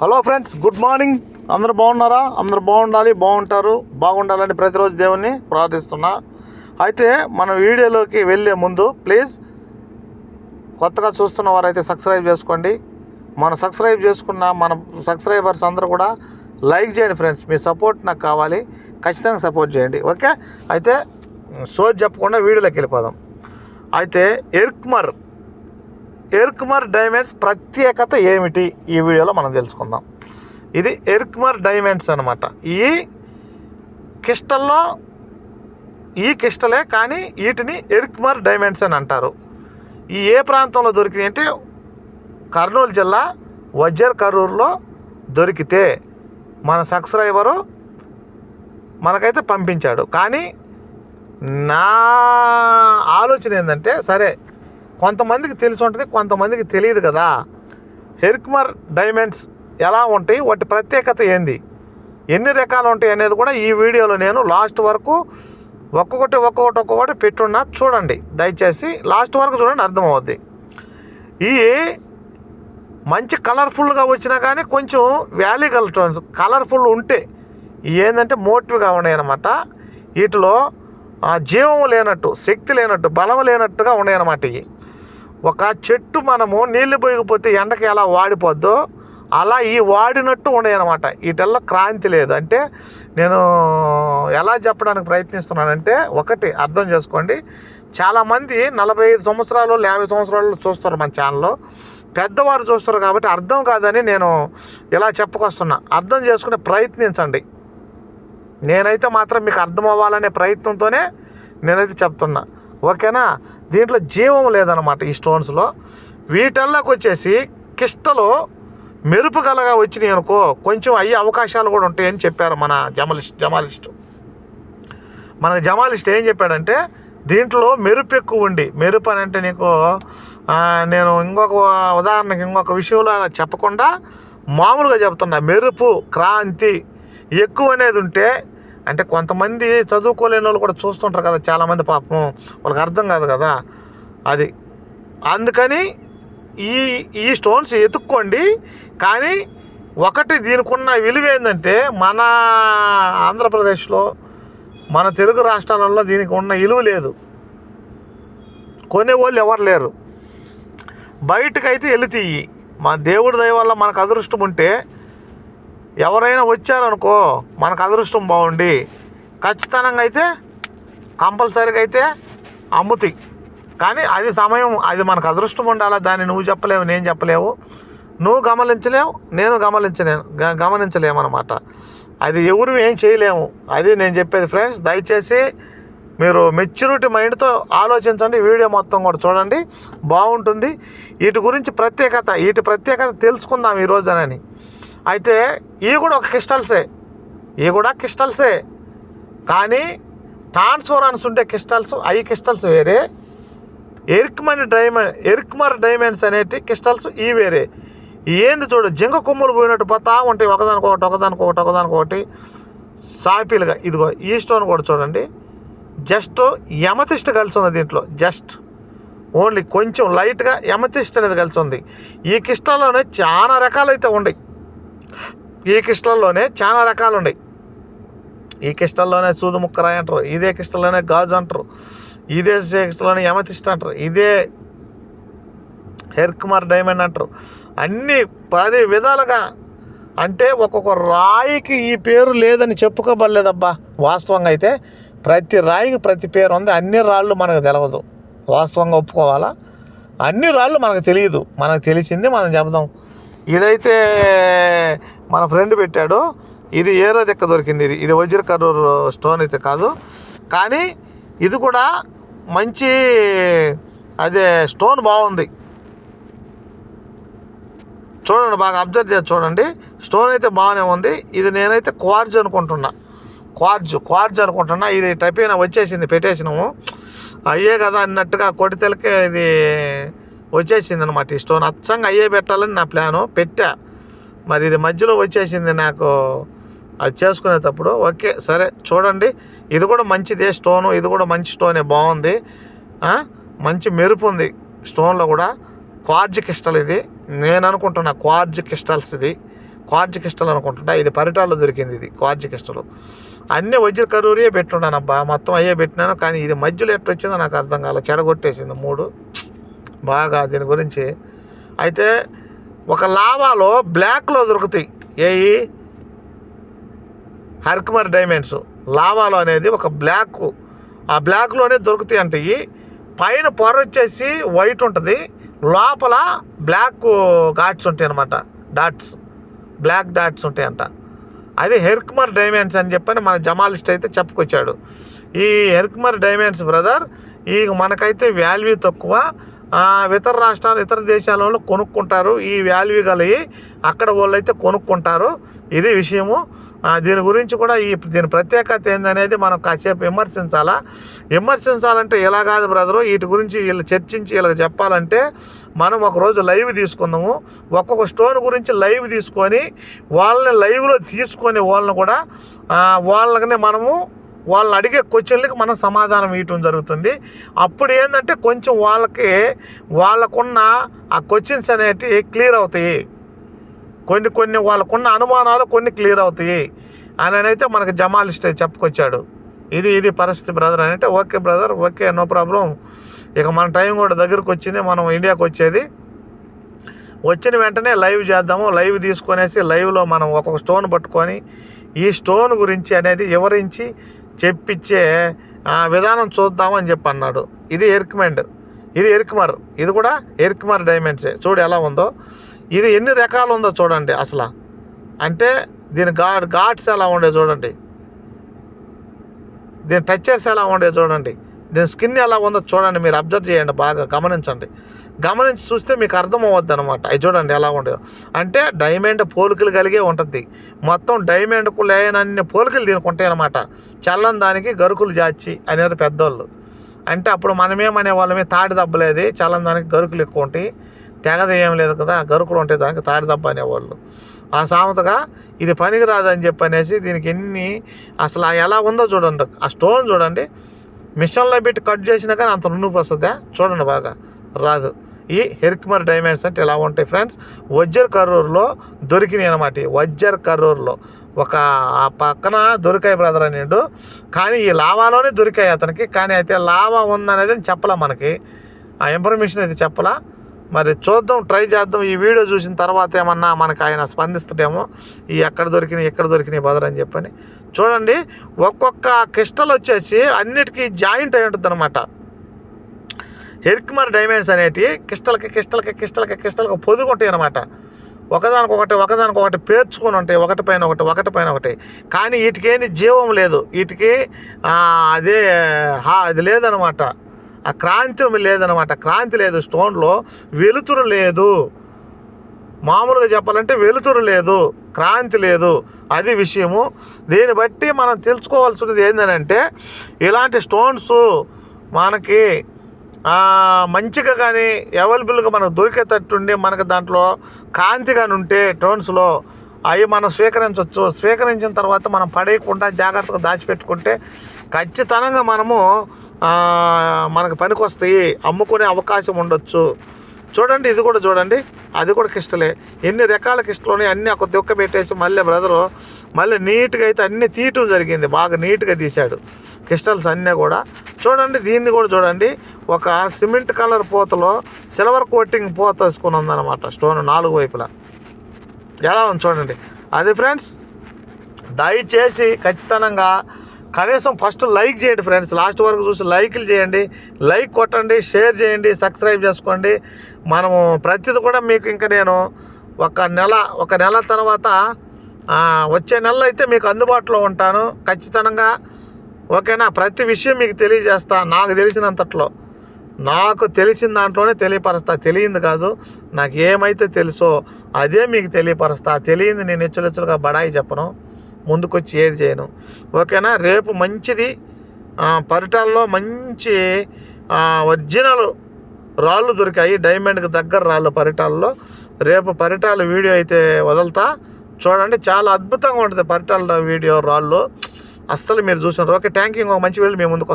Hello friends good morning. అందరు బాగున్నారా? అందరు బాగుండాలి బాగుంటారు బాగుండాలని ప్రతిరోజు దేవుణ్ణి ప్రార్థిస్తున్నా. అయితే మన వీడియోలోకి వెళ్ళే ముందు ప్లీజ్ కొత్తగా చూస్తున్న వారైతే సబ్స్క్రైబ్ చేసుకోండి. మన సబ్స్క్రైబ్ చేసుకున్న మన సబ్స్క్రైబర్స్ అందరూ కూడా లైక్ చేయండి ఫ్రెండ్స్. మీ సపోర్ట్ నాకు కావాలి. ఖచ్చితంగా సపోర్ట్ చేయండి. ఓకే? అయితే సోజ్ చెప్పకుండా వీడియోలోకి వెళ్ళిపోదాం. అయితే ఎర్క్మర్ ఎర్క్మర్ డైమండ్స్ ప్రత్యేకత ఏమిటి? ఈ వీడియోలో మనం తెలుసుకుందాం. ఇది ఎర్క్మర్ డైమండ్స్ అనమాట ఈ కిస్టల్లో ఈ కిస్టలే కానీ వీటిని ఎర్క్మర్ డైమండ్స్ అని అంటారు. ఈ ఏ ప్రాంతంలో దొరికినాయి అంటే కర్నూలు జిల్లా వజ్జర్ కరూరులో దొరికితే మన సబ్స్క్రైబరు మనకైతే పంపించాడు. కానీ నా ఆలోచన ఏంటంటే సరే కొంతమందికి తెలిసి ఉంటుంది కొంతమందికి తెలియదు కదా. హెర్క్మర్ డైమండ్స్ ఎలా ఉంటాయి వాటి ప్రత్యేకత ఏంది ఎన్ని రకాలు ఉంటాయి అనేది కూడా ఈ వీడియోలో నేను లాస్ట్ వరకు ఒక్కొక్కటి ఒక్కొక్కటి ఒక్కొక్కటి పెట్టున్నా చూడండి. దయచేసి లాస్ట్ వరకు చూడండి అర్థమవుద్ది. ఈ మంచి కలర్ఫుల్గా వచ్చినా కానీ కొంచెం వ్యాలీ కలర్ కలర్ఫుల్ ఉంటే ఏంటంటే మోటివ్గా ఉన్నాయి వీటిలో జీవం లేనట్టు శక్తి లేనట్టు బలం లేనట్టుగా ఉన్నాయి అనమాట ఇవి. ఒక చెట్టు మనము నీళ్ళు పోయకపోతే ఎండకి ఎలా వాడిపోద్దో అలా ఈ వాడినట్టు ఉన్నాయి అనమాట వీటిల్లో క్రాంతి లేదు. అంటే నేను ఎలా చెప్పడానికి ప్రయత్నిస్తున్నానంటే ఒకటి అర్థం చేసుకోండి. చాలామంది నలభై ఐదు సంవత్సరాలు యాభై సంవత్సరాలు చూస్తారు మన ఛానల్లో. పెద్దవారు చూస్తారు కాబట్టి అర్థం కాదని నేను ఇలా చెప్పుకొస్తున్నా. అర్థం చేసుకునే ప్రయత్నించండి. నేనైతే మాత్రం మీకు అర్థం అవ్వాలనే ప్రయత్నంతోనే నేనైతే చెప్తున్నా. ఓకేనా? దీంట్లో జీవం లేదనమాట ఈ స్టోన్స్లో వీటల్లోకి వచ్చేసి కిష్టలు మెరుపు గలగా వచ్చినాయి అనుకో కొంచెం అయ్యే అవకాశాలు కూడా ఉంటాయని చెప్పారు మన జమలిస్ట్ జమాలిస్ట్ మన జమాలిస్ట్ ఏం చెప్పాడంటే దీంట్లో మెరుపు ఎక్కువ ఉండి మెరుపు అని అంటే నీకు నేను ఇంకొక ఉదాహరణకి ఇంకొక విషయంలో చెప్పకుండా మామూలుగా చెప్తున్నా మెరుపు క్రాంతి ఎక్కువ అనేది ఉంటే అంటే కొంతమంది చదువుకోలేని వాళ్ళు కూడా చూస్తుంటారు కదా చాలామంది పాపం వాళ్ళకి అర్థం కాదు కదా. అది అందుకని ఈ ఈ స్టోన్స్ ఎత్తుక్కోండి కానీ ఒకటి దీనికున్న విలువ ఏంటంటే మన ఆంధ్రప్రదేశ్లో మన తెలుగు రాష్ట్రాలలో దీనికి ఉన్న విలువ లేదు. కొనేవాళ్ళు ఎవరు లేరు. బయటకైతే వెళితీయి మా దేవుడి దయ వల్ల మనకు అదృష్టం ఉంటే ఎవరైనా వచ్చారనుకో మనకు అదృష్టం బాగుండి ఖచ్చితంగా అయితే కంపల్సరీగా అయితే అమ్ముతాయి. కానీ అది సమయం అది మనకు అదృష్టం ఉండాలా దాన్ని నువ్వు చెప్పలేవు నేను చెప్పలేవు. నువ్వు గమనించలేవు నేను గమనించలేను గమనించలేము అనమాట అది ఎవరు ఏం చేయలేము. అది నేను చెప్పేది ఫ్రెండ్స్ దయచేసి మీరు మెచ్యూరిటీ మైండ్తో ఆలోచించండి. వీడియో మొత్తం కూడా చూడండి. బాగుంటుంది. వీటి గురించి ప్రత్యేకత వీటి ప్రత్యేకత తెలుసుకుందాం ఈ అని. అయితే ఇవి కూడా ఒక క్రిస్టల్సే. ఇవి కూడా క్రిస్టల్సే. కానీ ట్రాన్స్ఫోరాన్స్ ఉండే క్రిస్టల్స్ అవి క్రిస్టల్స్ వేరే. ఎరిక్మని డైమండ్ ఎరిక్మర్ డైమండ్స్ అనేటి క్రిస్టల్స్ ఈ వేరే. ఏంది చూడు జింక కొమ్ములు పోయినట్టు పోతా ఉంటాయి. ఒకదానికొకటి ఒకదానికొకటి ఒకదానికొకటి. సాపీలుగా ఇదిగో ఈ స్టోన్ కూడా చూడండి. జస్ట్ యమతిష్ట కలిసి ఉంది దీంట్లో. జస్ట్. ఓన్లీ కొంచెం లైట్గా యమతిష్ట అనేది కలిసి ఉంది ఈ క్రిస్టల్లోనే చాలా రకాలైతే ఉన్నాయి ఈ కిష్టల్లోనే చాలా రకాలు ఉన్నాయి ఈ కిష్టల్లోనే సూదు ముక్కరాయి అంటారు ఇదే కిష్టల్లోనే గాజు అంటారు ఇదే కిష్టలోనే యమతిష్ట అంటారు ఇదే హెర్కుమార్ డైమండ్ అంటారు. అన్ని పది విధాలుగా అంటే ఒక్కొక్క రాయికి ఈ పేరు లేదని చెప్పుకోబడలేదబ్బా. వాస్తవంగా అయితే ప్రతి రాయికి ప్రతి పేరు ఉంది అన్ని రాళ్ళు మనకు తెలవదు. వాస్తవంగా ఒప్పుకోవాలా? అన్ని రాళ్ళు మనకు తెలియదు. మనకు తెలిసింది మనం చెబుదాం. ఇదైతే మన ఫ్రెండ్ పెట్టాడు. ఇది ఏరో దిక్క దొరికింది? ఇది ఇది వజ్ర కరూర్ స్టోన్ అయితే కాదు. కానీ ఇది కూడా మంచి అదే స్టోన్ బాగుంది. చూడండి బాగా అబ్జర్వ్ చేసి చూడండి. స్టోన్ అయితే బాగానే ఉంది. ఇది నేనైతే క్వార్జ్ అనుకుంటున్నా. క్వార్జ్ క్వార్జ్ అనుకుంటున్నా. ఇది టైపైన వచ్చేసింది పెట్టేసినాము. అయ్యే కదా అన్నట్టుగా కొడితెలకే ఇది వచ్చేసింది అనమాట ఈ స్టోన్. అచ్చంగా అయ్యే పెట్టాలని నా ప్లాను. పెట్టా. మరి ఇది మధ్యలో వచ్చేసింది నాకు. అది చేసుకునేటప్పుడు ఓకే సరే చూడండి. ఇది కూడా మంచిదే స్టోను. ఇది కూడా మంచి స్టోనే బాగుంది. మంచి మెరుపు ఉంది స్టోన్లో కూడా. క్వార్జ్ క్రిస్టల్ ఇది. నేను అనుకుంటున్నా క్వార్జ్ క్రిస్టల్స్ ఇది. క్వార్జ్ క్రిస్టల్ అనుకుంటుంటా ఇది పరిటాల్లో దొరికింది ఇది క్వార్జ్ క్రిస్టల్. అన్నీ వజ్ర కరూరియే పెట్టున్నాను అబ్బా మొత్తం అయ్యే పెట్టినాను. కానీ ఇది మధ్యలో ఎట్టొచ్చిందో నాకు అర్థం కాల. చెడగొట్టేసింది మూడు. బాగా దీని గురించి. అయితే ఒక లావాలో బ్లాక్లో దొరుకుతాయి. ఏవి హర్కుమర్ డైమండ్స్. లావాలో అనేది ఒక బ్లాక్. ఆ బ్లాక్లోనే దొరుకుతాయి అంట పైన పొర వచ్చేసి వైట్ ఉంటుంది. లోపల బ్లాక్ ఘాట్స్ ఉంటాయి అనమాట డాట్స్. బ్లాక్ డాట్స్ ఉంటాయి అంట. అది హెర్క్మర్ డైమండ్స్ అని చెప్పని మన జమాలిస్ట్ అయితే చెప్పుకొచ్చాడు. ఈ హెర్క్మర్ డైమండ్స్ బ్రదర్ ఈ మనకైతే వాల్యూ తక్కువ. ఇతర రాష్ట్రాలు ఇతర దేశాల వాళ్ళు కొనుక్కుంటారు. ఈ వాల్యూ గలవి అక్కడ వాళ్ళు అయితే కొనుక్కుంటారు. ఇది విషయము. దీని గురించి కూడా ఈ దీని ప్రత్యేకత ఏందనేది మనం కాసేపు విమర్శించాలా? విమర్శించాలంటే ఇలా కాదు బ్రదరు? వీటి గురించి వీళ్ళు చర్చించి వీళ్ళకి చెప్పాలంటే మనం ఒకరోజు లైవ్ తీసుకుందాము. ఒక్కొక్క స్టోన్ గురించి లైవ్ తీసుకొని వాళ్ళని లైవ్లో తీసుకొని వాళ్ళని కూడా వాళ్ళని మనము వాళ్ళు అడిగే క్వశ్చన్లకి మనం సమాధానం ఇవ్వటం జరుగుతుంది. అప్పుడు ఏంటంటే కొంచెం వాళ్ళకి వాళ్ళకున్న ఆ క్వశ్చన్స్ అనేటివి క్లియర్ అవుతాయి. కొన్ని కొన్ని వాళ్ళకున్న అనుమానాలు కొన్ని క్లియర్ అవుతాయి. అని అయితే మనకి జమాలిస్ట్ అయితే చెప్పుకొచ్చాడు. ఇది ఇది పరిస్థితి బ్రదర్ అని అంటే okay brother okay no problem. ఇక మన టైం కూడా దగ్గరకు వచ్చింది మనం ఇండియాకి వచ్చేది. వచ్చిన వెంటనే లైవ్ చేద్దాము లైవ్ తీసుకొనేసి లైవ్లో మనం ఒక్కొక్క స్టోన్ పట్టుకొని ఈ స్టోన్ గురించి అనేది వివరించి చెప్పించే విధానం చూద్దామని చెప్పి అన్నాడు. ఇది ఎర్క్మెండ్ ఇది ఎర్క్మర్ ఇది కూడా ఎర్క్మర్ డైమండ్సే చూడు ఎలా ఉందో. ఇది ఎన్ని రకాలు ఉందో చూడండి అసలు. అంటే దీని గా ఘాట్స్ ఎలా ఉండే చూడండి. దీని టచెస్ ఎలా ఉండే చూడండి. దీని స్కిన్ ఎలా ఉందో చూడండి. మీరు అబ్జర్వ్ చేయండి బాగా గమనించండి. గమనించి చూస్తే మీకు అర్థం అవ్వద్దు అనమాట అవి చూడండి ఎలా ఉండేవో అంటే డైమండ్ పోలికలు కలిగే ఉంటుంది. మొత్తం డైమండ్కు లేనన్ని పోలికలు దీనికి ఉంటాయి అనమాట చల్లని దానికి గరుకులు జాచి అనేది పెద్దోళ్ళు. అంటే అప్పుడు మనమేమనే వాళ్ళమే తాటి దెబ్బలేదు చల్లని దానికి గరుకులు ఎక్కువ ఉంటాయి తెగది ఏం లేదు కదా గరుకులు ఉంటాయి దానికి తాటి దెబ్బ అనేవాళ్ళు. ఆ సామెతగా ఇది పనికిరాదని చెప్పి అనేసి దీనికి ఎన్ని అసలు ఎలా ఉందో చూడండి. ఆ స్టోన్ చూడండి. మిషన్లో పెట్టి కట్ చేసినా కానీ అంత నుండి వస్తుందా చూడండి బాగా. రాదు. ఈ హెర్క్మర్ డైమండ్స్ అంటే ఇలా ఉంటాయి ఫ్రెండ్స్? వజ్జర్ కర్రూర్లో దొరికినాయి అనమాట వజ్జర్ కర్రూర్లో. ఒక ఆ పక్కన దొరికాయి బ్రదర్ అనేడు కానీ ఈ లావాలోనే దొరికాయి అతనికి. కానీ అయితే లావా ఉందనేది చెప్పలే మనకి. ఆ ఇన్ఫర్మేషన్ అయితే చెప్పలా. మరి చూద్దాం ట్రై చేద్దాం. ఈ వీడియో చూసిన తర్వాత ఏమన్నా మనకు ఆయన స్పందిస్తాడేమో ఈ ఎక్కడ దొరికినాయి ఎక్కడ దొరికినాయి బదర్ అని చెప్పని. చూడండి ఒక్కొక్క క్రిస్టల్ వచ్చేసి అన్నిటికీ జాయింట్ అయి ఉంటుంది అనమాట హెర్క్మర్ డైమండ్స్ అనేటివి క్రిస్టల్కి క్రిస్టల్కి క్రిస్టల్కి క్రిస్టల్కి పొదుగు ఉంటాయి అనమాట ఒకదానికొకటి ఒకదానికొకటి పేర్చుకొని ఉంటాయి. ఒకటి పైన ఒకటి ఒకటి పైన ఒకటి. కానీ వీటికేంది జీవం లేదు. వీటికి అదే హా అది లేదనమాట ఆ క్రాంతి లేదనమాట క్రాంతి లేదు. స్టోన్లో వెలుతురు లేదు. మామూలుగా చెప్పాలంటే వెలుతురు లేదు. క్రాంతి లేదు. అది విషయము. దీన్ని బట్టి మనం తెలుసుకోవాల్సినది ఏంటంటే ఇలాంటి స్టోన్స్ మనకి మంచిగా కానీ అవైలబుల్గా మనకు దొరికేటట్టుండి మనకు దాంట్లో కాంతి కానీ ఉంటే టోన్స్లో అవి మనం స్వీకరించవచ్చు స్వీకరించిన తర్వాత మనం పడేయకుండా జాగ్రత్తగా దాచిపెట్టుకుంటే ఖచ్చితంగా మనము మనకు మనకు పనికొస్తాయి. అమ్ముకునే అవకాశం ఉండొచ్చు. చూడండి ఇది కూడా చూడండి. అది కూడా కిష్టలే. ఎన్ని రకాల కిష్టలు అన్నీ ఒక దుక్క పెట్టేసి మళ్ళీ బ్రదరు మళ్ళీ నీట్గా అయితే అన్నీ తీయటం జరిగింది. బాగా నీట్గా తీశాడు. క్రిస్టల్స్ అన్నీ కూడా. చూడండి దీన్ని కూడా చూడండి. ఒక సిమెంట్ కలర్ పూతలో సిల్వర్ కోటింగ్ పూత వేసుకుని ఉందన్నమాట స్టోన్ నాలుగు వైపులా. ఎలా ఉంది చూడండి. అది ఫ్రెండ్స్ దయచేసి ఖచ్చితంగా కనీసం ఫస్ట్ లైక్ చేయండి ఫ్రెండ్స్. లాస్ట్ వరకు చూసి లైక్లు చేయండి. లైక్ కొట్టండి షేర్ చేయండి సబ్స్క్రైబ్ చేసుకోండి. మనము ప్రతిది కూడా మీకు ఇంకా నేను ఒక నెల ఒక నెల తర్వాత వచ్చే నెలలో అయితే మీకు అందుబాటులో ఉంటాను. ఖచ్చితంగా. ఓకేనా? ప్రతి విషయం మీకు తెలియజేస్తా. నాకు తెలిసినంతట్లో. నాకు తెలిసిన దాంట్లోనే తెలియపరుస్తా. తెలియంది కాదు. నాకు ఏమైతే తెలుసో అదే మీకు తెలియపరుస్తా. తెలియంది నేను హెచ్చులెచ్చులుగా బడాయి చెప్పను. ముందుకొచ్చి ఏది చేయను. ఓకేనా? రేపు మంచిది పరిటాల్లో మంచి ఒరిజినల్ రాళ్ళు దొరికాయి డైమండ్కి దగ్గర రాళ్ళు పరిటాల్లో రేపు పరిటాల వీడియో అయితే వదులుతా. చూడండి చాలా అద్భుతంగా ఉంటుంది పరిటాల వీడియో రాళ్ళు. అస్సలు మీరు చూసినారు ఓకే థ్యాంక్ యూ ఇంకో మంచి వీళ్ళు మీ ముందుకు